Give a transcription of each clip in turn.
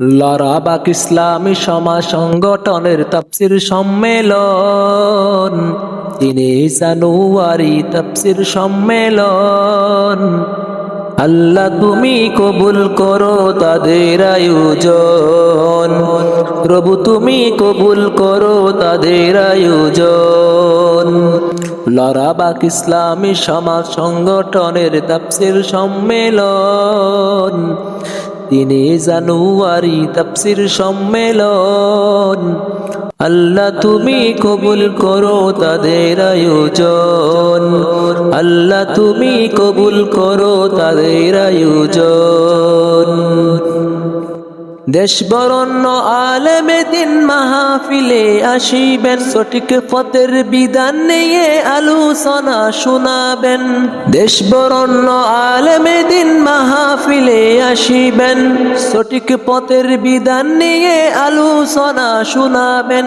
লরাবাক ইসলামী সমাজ সংগঠনের তাফসির সম্মেলন। তিনি জানুয়ারি তাফসির সম্মেলন। আল্লাহ তুমি কবুল করো তাদের আয়োজন। প্রভু তুমি কবুল করো তাদের আয়োজন। লরাবাক ইসলামী সমাজ সংগঠনের তাফসির সম্মেলন। তিনে জানুয়ারি তাপসির সম্মেলন। আল্লাহ তুমি কবুল করো তাদের আয়োজন। আল্লাহ তুমি কবুল করো তাদের আয়োজন। দেশ বরণ্য আলেমে দিন মাহফিলে আসিবেন, সঠিক পথের বিধান নিয়ে আলোচনা শোনাবেন। দেশবরণ্য আলেমে দিন মাহফিলে আসিবেন, সঠিক পথের বিধান নিয়ে আলোচনা শোনাবেন।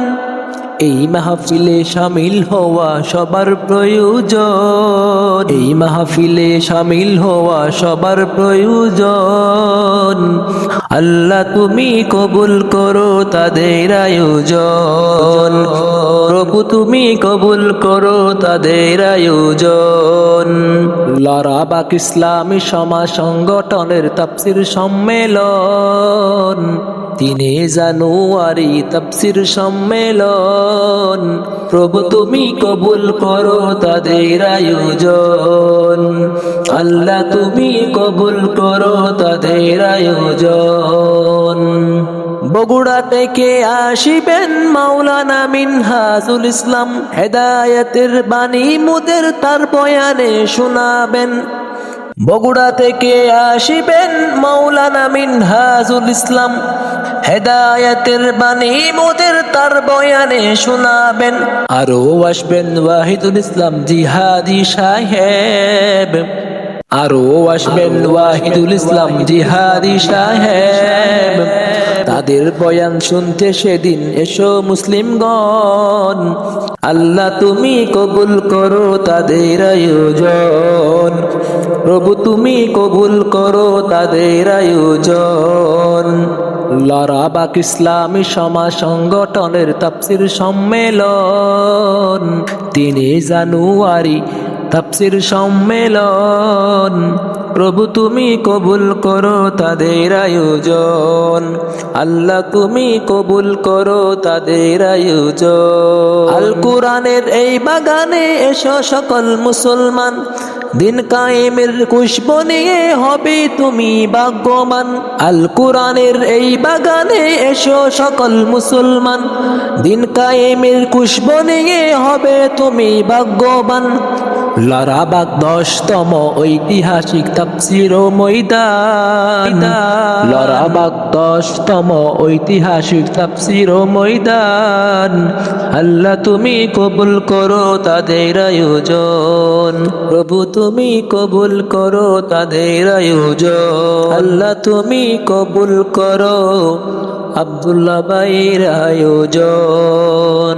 এই মাহফিলে সামিল হওয়া সবার প্রয়োজন। এই মাহফিলে সামিল হওয়া সবার প্রয়োজন। আল্লাহ তুমি কবুল করো তাদের আয়োজন। প্রভু তুমি কবুল করো তাদের আয়োজন। লরাবাক ইসলামী সমাজ সংগঠনের তাফসির সম্মেলন। তিনে জানুয়ারি তাফসির সম্মেলন। প্রভু তুমি কবুল করো তাদের আয়োজন। আল্লাহ তুমি কবুল করো তাদের আয়োজন। বগুড়া থেকে আসিবেন মাওলানা মিনহাজুল ইসলাম। হেদায়তের বাণী মুদের তার বয়ানে শোনাবেন। বগুড়া থেকে আসিবেন মৌলানা মিনহাজুল ইসলাম। হেদায়তের বাণী মোদের তার বয়ানে শোনাবেন। আরও আসবেন ওয়াহিদুল ইসলাম জিহাদি সাহেব। আরও আসবেন ওয়াহিদুল ইসলাম জিহাদি সাহেব। তাদের বয়ান শুনতে সেদিন এসো মুসলিমগণ। আল্লাহ তুমি কবুল করো তাদের আয়োজন। প্রভু তুমি কবুল করো তাদের আয়োজন। লরাবাক ইসলামী সমাজ সংগঠনের তাফসির সম্মেলন। তিনি জানুয়ারি তাফসির সম্মেলন। প্রভু তুমি কবুল করো তাদের আয়োজন। আল্লাহ তুমি কবুল করো তাদের আয়োজন। আল কোরআনের এই বাগানে এসো সকল মুসলমান। দিন কায়েমের খুশব নিয়ে হবে তুমি ভাগ্যমান আল কোরআনের এই বাগানে এসো সকল মুসলমান। দিন কায়েমের খুশব নিয়ে হবে তুমি ভাগ্যবান। লরাবাগ দশতম ঐতিহাসিক তাপসির ময়দান। লরাবাগ দশতম ঐতিহাসিক তাপসির ময়দান। আল্লাহ তুমি কবুল করো তাদের আয়োজন। প্রভু তুমি কবুল করো তাদের আয়োজন। আল্লাহ তুমি কবুল করো আব্দুল্লাহ বাইর আয়োজন।